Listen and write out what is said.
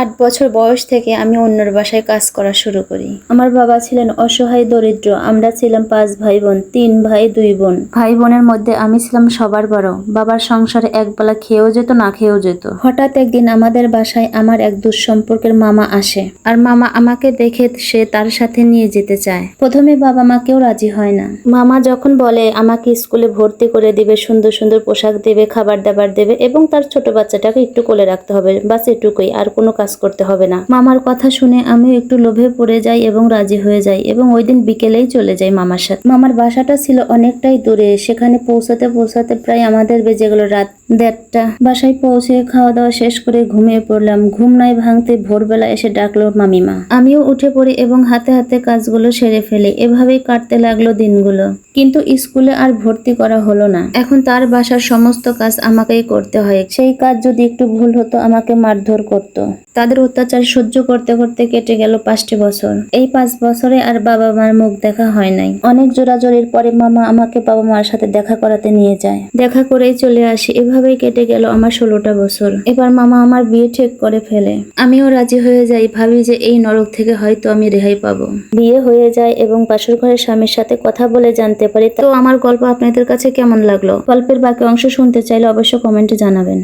আট বছর বয়স থেকে আমি অন্যর বাসায় কাজ করা শুরু করি। আমার বাবা ছিলেন অসহায় দরিদ্র, আমরা ছিলাম পাঁচ ভাই বোন তিন ভাই, দুই বোন। ভাই বোনের মধ্যে আমি ছিলাম সবার বড়। বাবার সংসারে একবেলা খেয়েও যেত, না খেয়েও যেত। হঠাৎ একদিন আমাদের বাসায় আমার এক দুঃসম্পর্কের মামা আসে। আর মামা আমাকে দেখে সে তার সাথে নিয়ে যেতে চায়। প্রথমে বাবা মা কেউ রাজি হয় না। মামা যখন বলে, আমাকে স্কুলে ভর্তি করে দিবে, সুন্দর সুন্দর পোশাক দেবে, খাবার দাবার দেবে এবং তার ছোট বাচ্চাটাকে একটু কোলে রাখতে হবে, বাস এটুকুই, আর কোনো কাজ করতে হবে না। মামার কথা শুনে আমি একটু লোভে পড়ে যাই এবং রাজি হয়ে যাই এবং ওই দিন বিকেলেই চলে যাই মামার সাথে। মামার বাসাটা ছিল অনেকটাই দূরে, সেখানে পৌঁছাতে পৌঁছাতে প্রায় আমাদের বেজে গেল রাত দেড়টা। বাসায় পৌঁছে খাওয়া দাওয়া শেষ করে ঘুমিয়ে পড়লাম। ঘুম নাই ভাঙতে ভোরবেলা এসে ডাকলো মামিমা। আমিও উঠে পড়ি এবং হাতে হাতে কাজগুলো সেরে ফেলি। এভাবেই কাটতে লাগল দিনগুলো। কিন্তু স্কুলে আর ভর্তি করা হলো না। এখন তার বাসার সমস্ত কাজ আমাকেই করতে হয়। সেই কাজ যদি একটু ভুল হতো, আমাকে মারধর করত। তাদের অত্যাচার সহ্য করতে করতে কেটে গেল পাঁচটি বছর। এই পাঁচ বছরে আর বাবা মার মুখ দেখা হয় নাই। অনেক জোরাজোরির পরে মামা আমাকে বাবা মার সাথে দেখা করাতে নিয়ে যায়। দেখা করেই চলে আসি। এভাবেই কেটে গেল আমার ষোলোটা বছর। এবার মামা আমার বিয়ে ঠিক করে ফেলে। আমিও রাজি হয়ে যাই, ভাবি যে এই নরক থেকে হয়তো আমি রেহাই পাবো। বিয়ে হয়ে যায় এবং পাশের ঘরের স্বামীর সাথে কথা বলে জানতে পারি, তো আমার গল্প আপনাদের কাছে কেমন লাগল? গল্পের বাকি অংশ শুনতে চাইলে অবশ্য কমেন্টে জানাবেন।